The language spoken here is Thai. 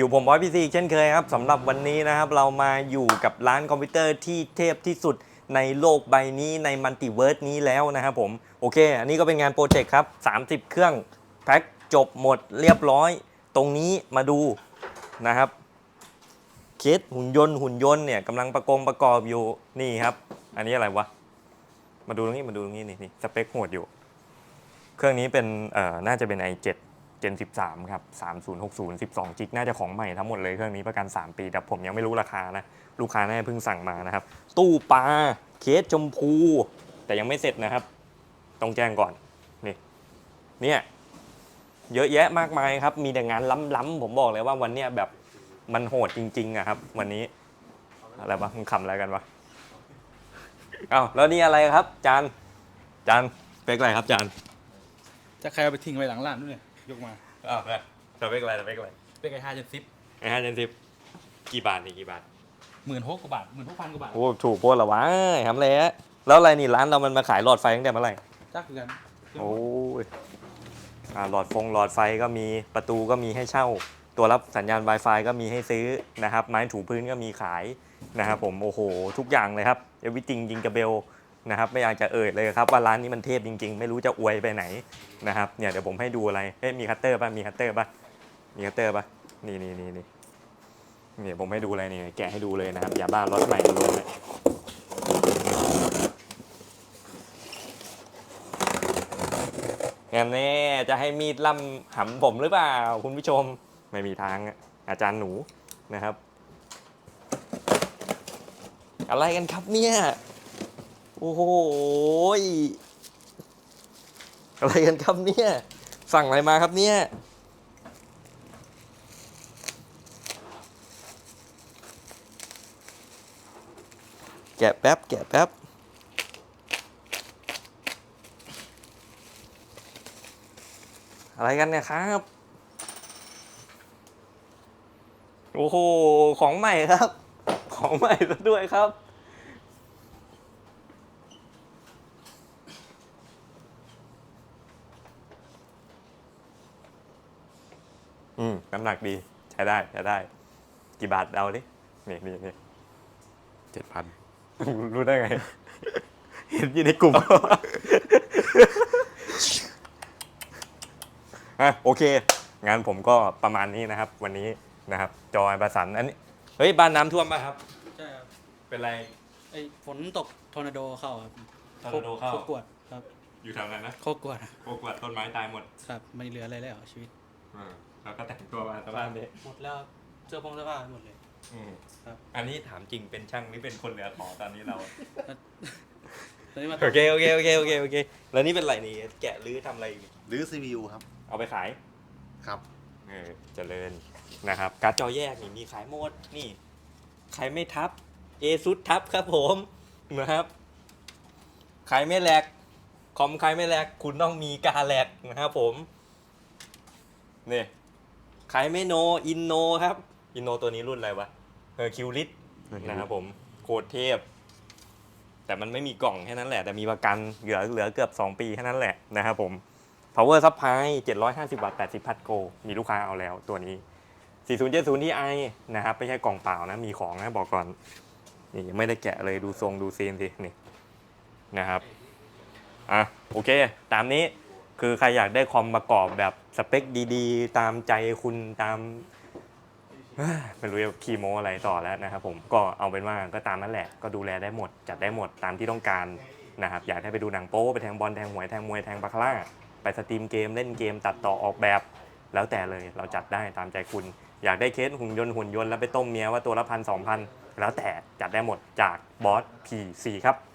อยู่ผมบอยพีซีเช่นเคยครับสำหรับวันนี้นะครับ เรามาอยู่กับร้านคอมพิวเตอร์ที่เทพที่สุดในโลกใบนี้ในมัลติเวิร์สนี้แล้วนะครับผม โอเค อันนี้ก็เป็นงานโปรเจกต์ครับ 30 เครื่อง แพ็คจบหมดเรียบร้อย ตรงนี้มาดูนะครับเคสหุ่นยนต์หุ่นยนต์เนี่ยกำลังประกงประกอบอยู่นี่ครับ อันนี้อะไรวะ มาดูตรงนี้มาดูตรงนี้นี่นี่สเปคโหดอยู่ เครื่องนี้เป็นเอ่อน่าจะเป็น i7 Gen 13 ครับ 3060 12จิกน่าจะของใหม่ทั้งหมดเลยเครื่องนี้ประกัน 3 ปี แต่ผมยังไม่รู้ราคานะ ลูกค้าแน่เพิ่งสั่งมานะครับ ตู้ปลาเคสชมพู แต่ยังไม่เสร็จนะครับ ต้องแจ้งก่อน นี่ เนี่ย เยอะแยะมากมายครับ มีแต่งานล้ำๆผมบอกเลยว่าวันเนี้ยแบบมันโหดจริงๆอะครับ วันนี้ อะไรวะมึงขำอะไรกันวะเอ้าแล้วนี่อะไรครับ จานจานเป๊กอะไรครับจานจะใครเอาไปทิ้งไว้หลังร้านด้วยเนี่ย ยกมาอ้าวเนี่ยสเปคอะไรสเปคอะไรเป็นไอ้ห้าจนซิปไอ้ห้าเจนสิบกี่บาทนี่กี่บาทหมื่นหกกว่าบาทหมื่นหกพันกว่าบาทโอ้ถูกโพดเหรอวะทำเลยฮะแล้วอะไรนี่ร้านเรามันมาขายหลอดไฟตั้งแต่เมื่อไหร่จักคือกันโอ้ยอ่าหลอดฟงหลอดไฟก็มีประตูก็มีให้เช่า ตัวรับสัญญาณ Wi-Fi ก็มีให้ซื้อนะครับ ไม้ถูพื้นก็มีขายนะครับผมโอ้โห ทุกอย่างเลยครับเอวิจริงจิงกระเบล นะครับไม่อยากจะเอ่ยเลยครับว่าร้านนี้มันเทพจริง ๆ ไม่รู้จะอวยไปไหนนะครับเนี่ยเดี๋ยวผมให้ดูอะไรเฮ้ยมีคัตเตอร์ป่ะมีคัตเตอร์ป่ะมีคัตเตอร์ป่ะนี่นี่นี่นี่เนี่ยผมให้ดูอะไรนี่แกะให้ดูเลยนะครับยาบ้ารถใหม่ลงเลยงั้นแน่จะให้มีดล่ำหำผมหรือเปล่าคุณผู้ชมไม่มีทางอาจารย์หนูนะครับ อะไรกันครับเนี่ย โอ้โหยอะไรกันครับเนี่ย สั่งอะไรมาครับเนี่ย แกะแป๊บ แกะแป๊บ อะไรกันเนี่ยครับ โอ้โห ของใหม่ครับ ของใหม่ซะด้วยครับ อืมน้ำหนักดีใช้ได้ใช้ได้ กี่บาทเอาดินี่นี่นี่เจ็ดพันรู้ได้ไง เห็นอยู่ในกลุ่มอะโอเค งานผมก็ประมาณนี้นะครับ วันนี้นะครับ จอยประสันอันนี้เฮ้ยบ้านน้ำท่วมป่ะครับ ใช่ครับเป็นไรไอ้ฝนตกทอร์นาโดเข้าครับทอร์นาโดเข้าโคกวดครับ อยู่แถวนั้นนะโคกวดโกกวัดต้นไม้ตายหมด ครับ ไม่เหลืออะไรแล้วชีวิต อ่าแล้วก็แต่งตัวมาสภาพนี้หมดแล้วเสื้อผงเสื้อผ้าหมดเลย อืมครับ อันนี้ถามจริงเป็นช่างหรือเป็นคนเหลือขอตอนนี้เรา ตอนนี้มาโอเคโอเคโอเคโอเคโอเค แล้วนี่เป็นไรนี่แกะหรือทำอะไรอยู่หรือ CPU ครับ เอาไปขาย ครับ เออเจริญนะครับ การ์ดจอแยกนี่มีขายหมดนี่ ใครไม่ทับเอซุดทับครับผมนะครับ ใครไม่แหลกคอมใครไม่แหลกคุณต้องมีการแหลกนะครับผม นี่ใครไม่โนอินโนครับ อินโนตัวนี้รุ่นอะไรวะเออคิวลิตนะครับผมโคตรเทพ แต่มันไม่มีกล่องแค่นั้นแหละ แต่มีประกันเหลือเหลือเกือบ 2 ปีแค่นั้นแหละนะครับผม power supply 750 วัตต์80 พัทโก มีลูกค้าเอาแล้วตัวนี้ 4070 Ti นะครับไม่ใช่กล่องเปล่านะ มีของนะบอกก่อน นี่ยังไม่ได้แกะเลยดูทรงดูซีนสินี่นะครับ อะ โอเค ตามนี้ คือใครอยากได้คอมประกอบแบบสเปคดีๆ ตามใจคุณตามไม่รู้จะคีโมอะไรต่อแล้วนะครับผมก็เอาเป็นว่าก็ตามนั้นแหละก็ดูแลได้หมด จัดได้หมดตามที่ต้องการนะครับอยากให้ไปดูหนังโป๊ไปแทงบอลแทงหวยแทงมวยแทงบาคาร่าไปสตรีมเกมเล่นเกมตัดต่อออกแบบ แล้วแต่เลยเราจัดได้ตามใจคุณ อยากได้เคสหุ่นยนต์หุ่นยนต์แล้วไปต้มเมียว่าตัวละพันสองพันแล้วแต่จัดได้หมดจากบอส PC ครับ